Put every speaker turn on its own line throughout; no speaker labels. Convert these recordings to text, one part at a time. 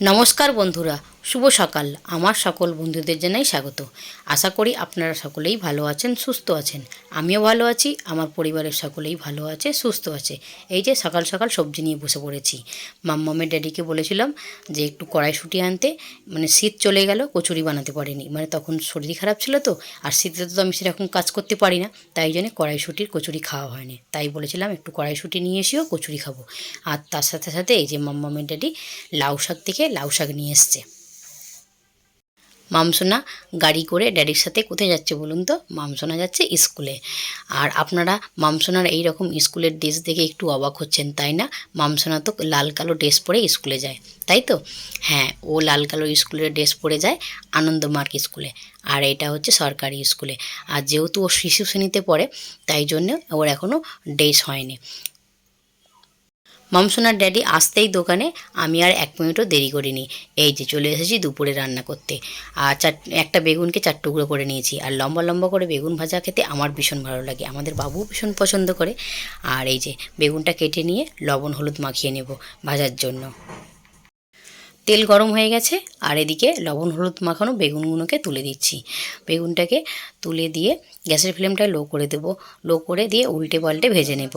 নমস্কার বন্ধুরা শুভ সকাল। আমার সকল বন্ধুদের জানাই স্বাগত। আশা করি আপনারা সকলেই ভালো আছেন, সুস্থ আছেন। আমিও ভালো আছি, আমার পরিবারের সকলেই ভালো আছে, সুস্থ আছে। এই যে সকাল সকাল সবজি নিয়ে বসে পড়েছি। মাম্মামের ড্যাডিকে বলেছিলাম যে একটু কড়াইশুঁটি আনতে মানে শীত চলে গেল, কচুরি বানাতে পারিনি। মানে তখন শরীর খারাপ ছিল তো, আর শীতে তো আমি সেরকম কাজ করতে পারি না। তাই জন্য কড়াইশুঁটির কচুরি খাওয়া হয়নি। তাই বলেছিলাম একটু কড়াইশুঁটি নিয়ে এসেও কচুরি খাব। আর তার সাথে সাথে এই যে মাম্মামের ড্যাডি লাউ শাক থেকে লাউ শাক নিয়ে এসছে। মামসোনা গাড়ি করে ড্যাডির সাথে কোথায় যাচ্ছে বলুন তো? মামসোনা যাচ্ছে স্কুলে। আর আপনারা মামসোনার এই রকম স্কুলের ড্রেস দেখে একটু অবাক হচ্ছেন, তাই না? মামসোনা তো লাল কালো ড্রেস পরে স্কুলে যায়, তাই তো? হ্যাঁ ও লাল কালো স্কুলের ড্রেস পরে যায় আনন্দমার্গ স্কুলে, আর এটা হচ্ছে সরকারি স্কুলে। আর যেহেতু ও শিশু শ্রেণীতে পড়ে, তাই জন্য ওর এখনও ড্রেস হয়নি। মামসোনার ড্যাডি আসতেই দোকানে, আমি আর এক মিনিটও দেরি করিনি। এই যে চলে এসেছি দুপুরে রান্না করতে। আর চার, একটা বেগুনকে চার টুকরো করে নিয়েছি। আর লম্বা লম্বা করে বেগুন ভাজা খেতে আমার ভীষণ ভালো লাগে। আমাদের বাবু ভীষণ পছন্দ করে। আর এই যে বেগুনটা কেটে নিয়ে লবণ, হলুদ মাখিয়ে নেব ভাজার জন্য। তেল গরম হয়ে গেছে, আর এদিকে লবণ, হলুদ মাখানো বেগুনগুলোকে তুলে দিচ্ছি। বেগুনটাকে তুলে দিয়ে গ্যাসের ফ্লেমটা লো করে দেবো। লো করে দিয়ে উল্টে পাল্টে ভেজে নেব।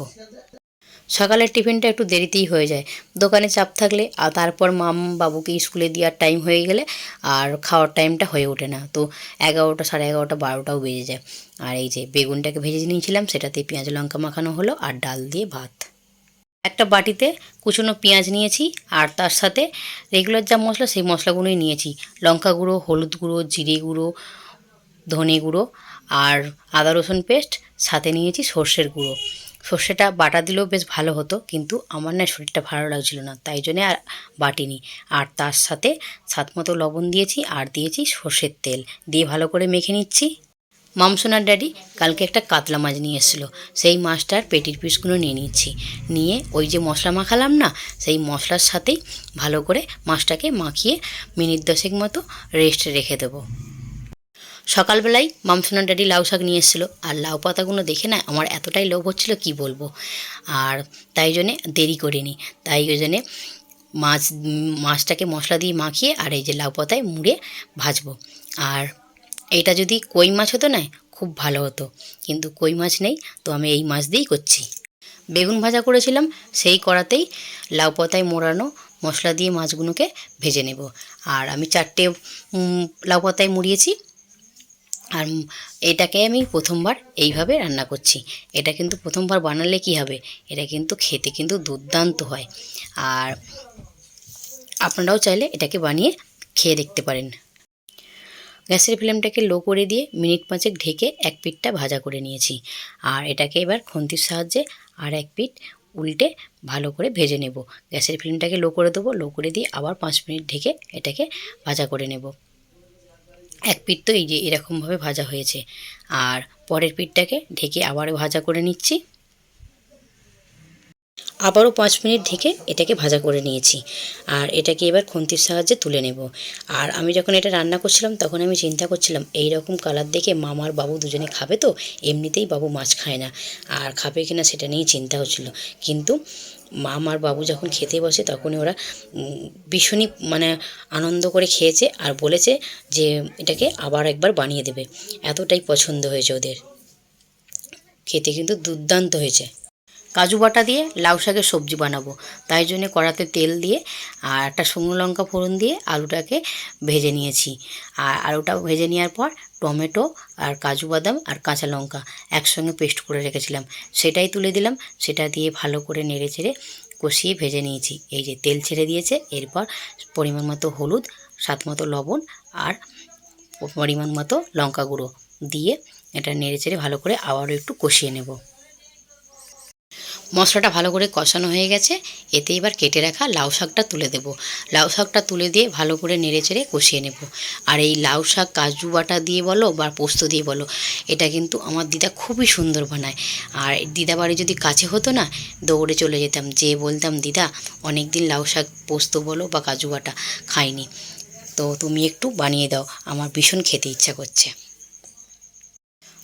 সকালের টিফিনটা একটু দেরিতেই হয়ে যায়। দোকানে চাপ থাকলে, আর তারপর মাম বাবুকে স্কুলে দেওয়ার টাইম হয়ে গেলে আর খাওয়ার টাইমটা হয়ে ওঠে না। তো এগারোটা, সাড়ে এগারোটা, বারোটাও বেজে যায়। আর এই যে বেগুনটাকে ভেজে নিয়েছিলাম, সেটাতে পেঁয়াজ, লঙ্কা মাখানো হলো আর ডাল দিয়ে ভাত। একটা বাটিতে কুচনো পেঁয়াজ নিয়েছি, আর তার সাথে রেগুলার যা মশলা, সেই মশলাগুলোই নিয়েছি। লঙ্কা গুঁড়ো, হলুদ গুঁড়ো, জিরে গুঁড়ো, ধনে গুঁড়ো, আর আদা রসুন পেস্ট সাথে নিয়েছি সর্ষের গুঁড়ো। সর্ষেটা বাটা দিলেও বেশ ভালো হতো, কিন্তু আমার না শরীরটা ভালো লাগছিল না, তাই জন্যে আর বাটিনি। আর তার সাথে সাত মতো লবণ দিয়েছি আর দিয়েছি সর্ষের তেল। দিয়ে ভালো করে মেখে নিচ্ছি। মামসোনার ড্যাডি কালকে একটা কাতলা মাছ নিয়ে এসেছিল, সেই মাছটার পেটির পিসগুলো নিয়ে নিচ্ছি। নিয়ে ওই যে মশলা মাখালাম না, সেই মশলার সাথেই ভালো করে মাছটাকে মাখিয়ে মিনিট দশেক মতো রেস্টে রেখে দেবো। সকালবেলায় মামসোনার ড্যাডি লাউ শাক নিয়ে এসেছিল। আর লাউ পাতাগুলো দেখে না আমার এতটাই লোভ হচ্ছিল, কি বলব? আর তাই জন্যে দেরি করিনি। তাই ওই জন্যে মাছ, মাছটাকে মশলা দিয়ে মাখিয়ে আর এই যে লাউ পাতায় মুড়ে ভাজবো। আর এটা যদি কই মাছ হতো না, খুব ভালো হতো। কিন্তু কই মাছ নেই, তো আমি এই মাছ দিয়েই করছি। বেগুন ভাজা করেছিলাম, সেই কড়াতেই লাউ পাতায় মোড়ানো মশলা দিয়ে মাছগুলোকে ভেজে নেব। আর আমি চারটে লাউ পাতায় মুড়িয়েছি। আর এটাকে আমি প্রথমবার এইভাবে রান্না করছি। এটা কিন্তু প্রথমবার বানালে কি হবে? এটা কিন্তু খেতে কিন্তু দুর্দান্ত হয়। আর আপনারাও চাইলে এটাকে বানিয়ে খেয়ে দেখতে পারেন। গ্যাসের ফ্লেমটাকে লো করে দিয়ে মিনিট পাঁচেক ঢেকে এক পিঠটা ভাজা করে নিয়েছি। আর এটাকে এবার খন্তির সাহায্যে আর এক পিঠ উল্টে ভালো করে ভেজে নেব। গ্যাসের ফ্লেমটাকে লো করে দেবো। লো করে দিয়ে আবার পাঁচ মিনিট ঢেকে এটাকে ভাজা করে নেব। এক পিঠ তো এই যে এরকমভাবে ভাজা হয়েছে। আর পরের পিঠটাকে ঢেকে আবারও ভাজা করে নিচ্ছি। আবারও পাঁচ মিনিট ঢেকে এটাকে ভাজা করে নিয়েছি। আর এটাকে এবার খুন্তির সাহায্যে তুলে নেব। আর আমি যখন এটা রান্না করছিলাম, তখন আমি চিন্তা করছিলাম এই রকম কালার দেখে মামার বাবু দুজনে খাবে তো? এমনিতেই বাবু মাছ খায় না। আর খাবে কিনা সেটা নিয়েই চিন্তা হচ্ছিল। কিন্তু মা আর বাবু যখন খেতে বসে তখনই ওরা ভীষণই মানে আনন্দ করে খেয়েছে আর বলেছে যে এটাকে আবার একবার বানিয়ে দেবে। এতটাই পছন্দ হয়েছে ওদের। খেতে কিন্তু দুর্দান্ত হয়েছে। কাজু বাটা দিয়ে লাউ শাকের সবজি বানাবো। তাই জন্য কড়াতে তেল দিয়ে আর একটা শুকনো লঙ্কা ফোড়ন দিয়ে আলুটাকে ভেজে নিয়েছি। আর আলুটা ভেজে নেওয়ার পর টমেটো আর কাজু বাদাম আর কাঁচা লঙ্কা একসঙ্গে পেস্ট করে রেখেছিলাম। সেটাই তুলে দিলাম। সেটা দিয়ে ভালো করে নেড়ে চেড়ে কষিয়ে ভেজে নিয়েছি। এই যে তেল ছেড়ে দিয়েছে, এরপর পরিমাণ মতো হলুদ, স্বাদ মতো লবণ আর পরিমাণ মতো লঙ্কা গুঁড়ো দিয়ে এটা নেড়ে চেড়ে ভালো করে আবারও একটু কষিয়ে নেব। মশলাটা ভালো করে কষানো হয়ে গেছে। এতে এবার কেটে রাখা লাউ শাকটা তুলে দেব। লাউ শাকটা তুলে দিয়ে ভালো করে নেড়ে চেড়ে কষিয়ে নেব। আর এই লাউ শাক কাজু বাটা দিয়ে বলো বা পোস্ত দিয়ে বলো, এটা কিন্তু আমার দিদা খুবই সুন্দর বানায়। আর দিদা বাড়ি যদি কাছে হতো না, দৌড়ে চলে যেতাম। যে বলতাম, দিদা অনেক দিন লাউ শাক, পোস্ত বলো বা কাজু বাটা খাইনি। তো তুমি একটু বানিয়ে দাও, আমার ভীষণ খেতে ইচ্ছা করছে।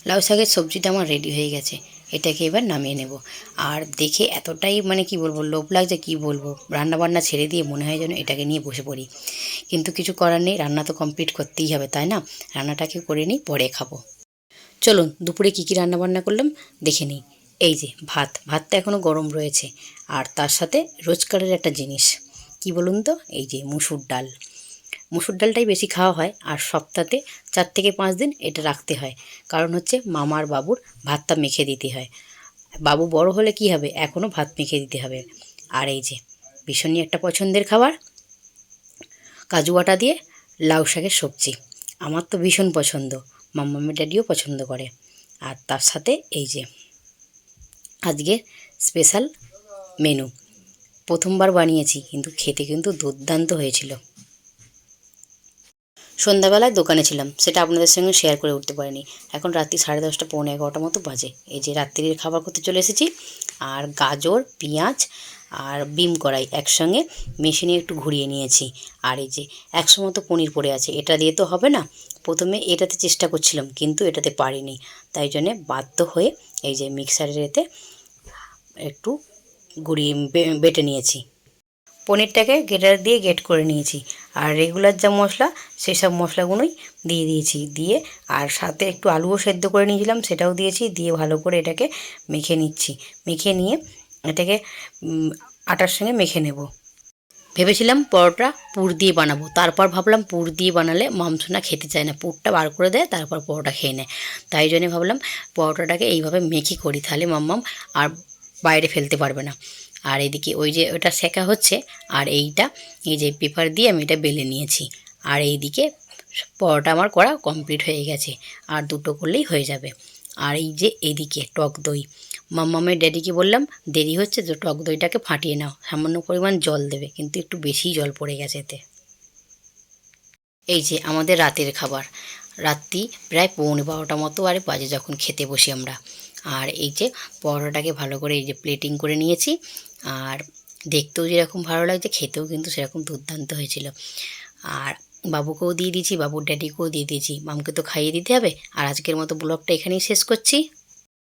লাউ শাকের সবজিটা আমার রেডি হয়ে গেছে। এটাকে এবার নামিয়ে নেব। আর দেখে এতটাই মানে কি বলব, লোভ লাগছে কি বলব? রান্না বান্না ছেড়ে দিয়ে মনে হয় যেন এটাকে নিয়ে বসে পড়ি। কিন্তু কিছু করার নেই, রান্না তো কমপ্লিট করতেই হবে, তাই না? রান্নাটাকে করে নিই, পরে খাব। চলুন, দুপুরে কী কী রান্না বান্না করলাম দেখে নিই। এই যে, ভাত। ভাতটা এখনও গরম রয়েছে। আর তার সাথে রোজকারের একটা জিনিস। কি বলুন তো? এই যে, মুসুর ডাল। মুসুর ডালটাই বেশি খাওয়া হয় আর সপ্তাহে চার থেকে পাঁচ দিন এটা রাখতে হয়। কারণ হচ্ছে মামার বাবুর ভাতটা মেখে দিতে হয়। বাবু বড় হলে কি হবে? এখনও ভাত মেখে দিতে হবে। আর এই যে, ভীষণই একটা পছন্দের খাবার। কাজু বাটা দিয়ে লাউ শাকের সবজি। আমার তো ভীষণ পছন্দ। মাম্মামের ড্যাডিও পছন্দ করে। আর তার সাথে এই যে, আজকে স্পেশাল মেনু। প্রথমবার বানিয়েছি, কিন্তু খেতে কিন্তু দুর্দান্ত হয়েছিল। সন্ধ্যাবেলায় দোকানে ছিলাম। সেটা আপনাদের সঙ্গে শেয়ার করে উঠতে পারিনি। এখন রাত্রি সাড়ে দশটা, পৌনে এগারোটা মতো বাজে। এই যে রাত্রির খাবার করতে চলে এসেছি। আর গাজর, পেঁয়াজ আর বিম কড়াই একসঙ্গে মেশিনে একটু ঘুরিয়ে নিয়েছি। আর এই যে একশো মতো পনির পড়ে আছে, এটা দিয়ে তো হবে না। প্রথমে এটাতে চেষ্টা করছিলাম, কিন্তু এটাতে পারিনি। তাই জন্যে বাধ্য হয়ে এই যে মিক্সারের এতে একটু ঘুরিয়ে বেটে নিয়েছি। পনিরটাকে গ্রেটার দিয়ে গেট করে নিয়েছি। আর রেগুলার যা মশলা, সেই সব মশলাগুলোই দিয়ে দিয়েছি। দিয়ে আর সাথে একটু আলুও সেদ্ধ করে নিয়েছিলাম, সেটাও দিয়েছি। দিয়ে ভালো করে এটাকে মেখে নিচ্ছি। মেখে নিয়ে এটাকে আটার সঙ্গে মেখে নেব। ভেবেছিলাম পরোটা পুর দিয়ে বানাবো। তারপর ভাবলাম পুর দিয়ে বানালে মামসোনা খেতে চায় না। পুরটা বার করে দেয়, তারপর পরোটা খেয়ে নেয়। তাই জন্যে ভাবলাম পরোটাটাকে এইভাবে মেখে করি। তাহলে মাম্মাম আর বাইরে ফেলতে পারবে না। আর এদিকে ওই যে ওটা সেকা হচ্ছে, আর এইটা, এই যে পেপার দিয়ে আমি এটা বেলে নিয়েছি। আর এইদিকে পরোটা আমার করা কমপ্লিট হয়ে গেছে, আর দুটো করলেই হয়ে যাবে। আর এই যে এইদিকে টক দই মাম্মামের ড্যাডিকে বললাম, দেরি হচ্ছে তো টক দইটাকে ফাটিয়ে নাও, সামান্য পরিমাণ জল দেবে, কিন্তু একটু বেশি জল পড়ে গেছে এতে। এই যে আমাদের রাতের খাবার, রাত্রি প্রায় পৌনে বারোটা মতো, আরে বাজে যখন খেতে বসি আমরা। আর এই যে পরোটাটাকে ভালো করে এই যে প্লেটিং করে নিয়েছি। আর দেখতেও যেরকম ভালো লাগছে, খেতেও কিন্তু সেরকম দুর্দান্ত হয়েছিল। আর বাবুকেও দিয়ে দিয়েছি, বাবুর ড্যাডিকেও দিয়ে দিয়েছি। মামকে তো খাইয়ে দিতে হবে। আর আজকের মতো ব্লগটা এখানেই শেষ করছি।